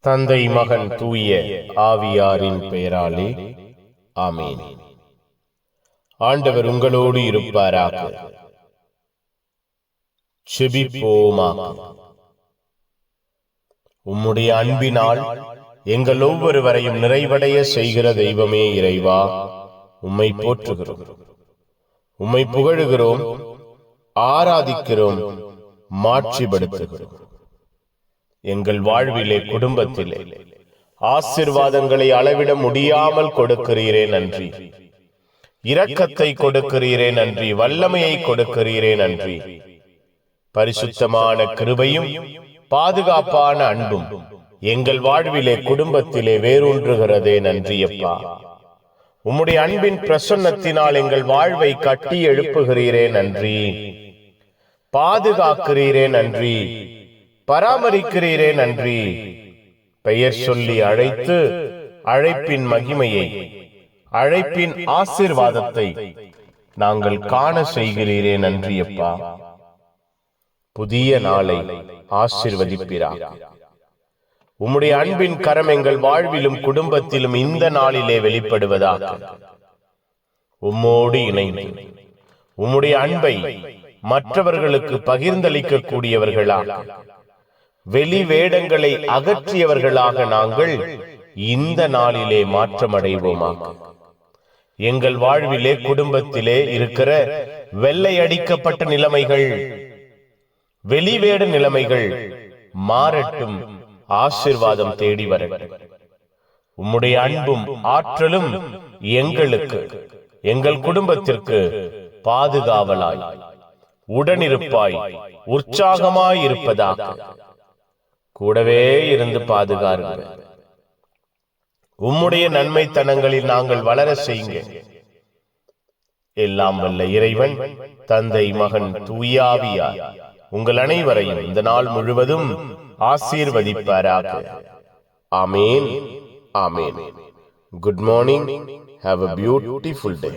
தந்தை மகன் தூய ஆவியாரின் பெயராலே ஆமீன். ஆண்டவர் உங்களோடு இருப்பாராக. உம்முடைய அன்பினால் எங்கள் ஒவ்வொருவரையும் நிறைவடைய செய்கிற தெய்வமே இறைவா. உம்மை போற்றுகிறோம். உம்மை புகழுகிறோம். ஆராதிக்கிறோம். மாட்சிப்படுத்துகிறோம். எங்கள் வாழ்விலே குடும்பத்திலே. ஆசிர்வாதங்களை அளவிட முடியாமல் கொடுக்கிறீரே நன்றி. இரக்கத்தை கொடுக்கிறீரே நன்றி. வல்லமையை கொடுக்கிறீரே நன்றி. பரிசுத்தமான கிருபையும் பாதுகாப்பான அன்பும் எங்கள் வாழ்விலே குடும்பத்திலே வேரூன்றுகிறதே நன்றியப்பா உம்முடைய அன்பின் பிரசன்னத்தினால் எங்கள் வாழ்வை கட்டி எழுப்புகிறீரே நன்றி. பாதுகாக்கிறீரே நன்றி. பராமரிக்கிறீரே நன்றி. பெயர் சொல்லி அழைத்து அழைப்பின் மகிமையை அழைப்பின் ஆசிர்வாதத்தை நாங்கள் காண செய்கிறீரே நன்றியப்பா. புதிய நாளை ஆசிர்வதிப்பிறார் உம்முடைய அன்பின் கரம் எங்கள் வாழ்விலும் குடும்பத்திலும் இந்த நாளிலே வெளிப்படுவதாக. உம்மோடு இணைந்து உம்முடைய அன்பை மற்றவர்களுக்கு பகிர்ந்தளிக்க கூடியவர்களாக வெளி வேடங்களை அகற்றியவர்களாக நாங்கள் இந்த நாளிலே மாற்றமடைவோமாக. எங்கள் வாழ்விலே குடும்பத்திலே இருக்கிற வெள்ளை அடிக்கப்பட்ட நிலைமைகள் வெளிவேட நிலைமைகள் மாறட்டும் ஆசிர்வாதம் தேடி வரட்டும். உம்முடைய அன்பும் ஆற்றலும் எங்களுக்கு எங்கள் குடும்பத்திற்கு பாதுகாவலாய் உடனிருப்பாய் உற்சாகமாய் இருப்பதாக. கூடவே இருந்து பாதுகாருங்கள். உம்முடைய நன்மைத்தனங்களில் நாங்கள் வளர செய்யுங்க எல்லாம் வல்ல இறைவன் தந்தை மகன் தூயாவியார் உங்கள் அனைவரையும் இந்த நாள் முழுவதும் ஆசீர்வதிப்பாராக. ஆமேன். ஆமேன். Good morning have a beautiful day